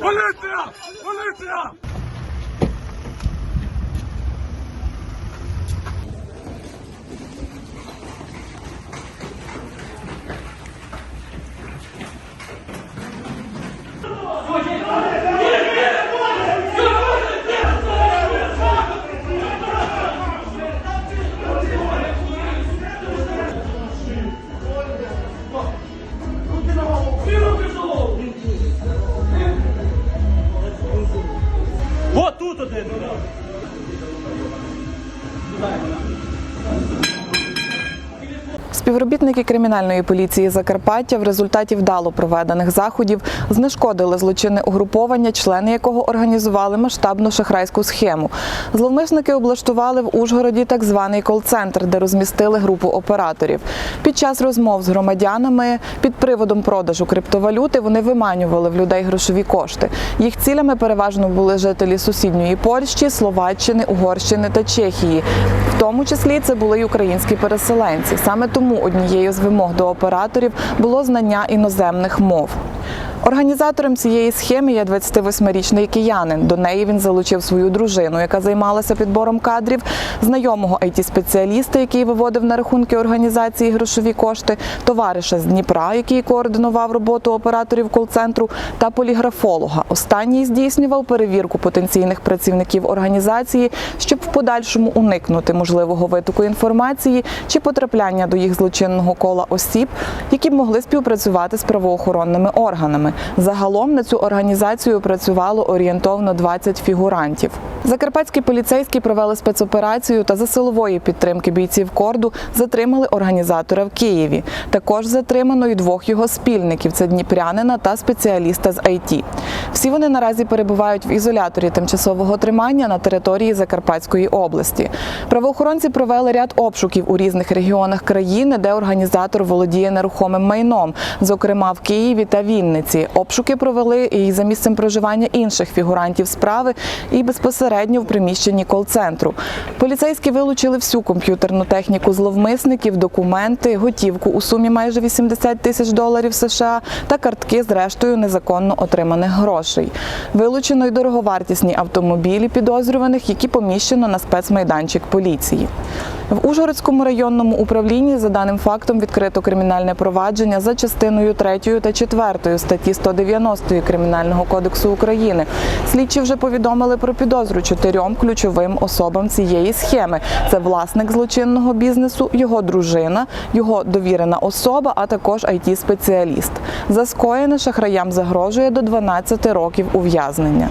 Поліція! Поліція! 在。Співробітники кримінальної поліції Закарпаття в результаті вдало проведених заходів знешкодили злочинне угруповання, члени якого організували масштабну шахрайську схему. Зловмисники облаштували в Ужгороді так званий кол-центр, де розмістили групу операторів. Під час розмов з громадянами під приводом продажу криптовалюти вони виманювали в людей грошові кошти. Їх цілями переважно були жителі сусідньої Польщі, Словаччини, Угорщини та Чехії. В тому числі це були й українські переселенці. Саме тому однією з вимог до операторів було знання іноземних мов. Організатором цієї схеми є 28-річний киянин. До неї він залучив свою дружину, яка займалася підбором кадрів, знайомого it спеціаліста який виводив на рахунки організації грошові кошти, товариша з Дніпра, який координував роботу операторів кол-центру, та поліграфолога. Останній здійснював перевірку потенційних працівників організації, щоб в подальшому уникнути можливого витоку інформації чи потрапляння до їх злочинного кола осіб, які б могли співпрацювати з правоохоронними органами. Загалом на цю організацію працювало орієнтовно 20 фігурантів. Закарпатські поліцейські провели спецоперацію та за силової підтримки бійців корду затримали організатора в Києві. Також затримано і двох його спільників це дніпрянина та спеціаліста з IT. Всі вони наразі перебувають в ізоляторі тимчасового тримання на території Закарпатської області. Правоохоронці провели ряд обшуків у різних регіонах країни, де організатор володіє нерухомим майном, зокрема в Києві та Вінниці. Обшуки провели і за місцем проживання інших фігурантів справи, і безпосередньо в приміщенні кол-центру. Поліцейські вилучили всю комп'ютерну техніку зловмисників, документи, готівку у сумі майже 80 тисяч доларів США та картки з рештою незаконно отриманих грошей. Вилучено й дороговартісні автомобілі підозрюваних, які поміщено на спецмайданчик поліції. В Ужгородському районному управлінні за даним фактом відкрито кримінальне провадження за частиною 3 та 4 статті 190 Кримінального кодексу України. Слідчі вже повідомили про підозру чотирьом ключовим особам цієї схеми: це власник злочинного бізнесу, його дружина, його довірена особа, а також it спеціаліст За скоєне шахраям загрожує до 12 років ув'язнення.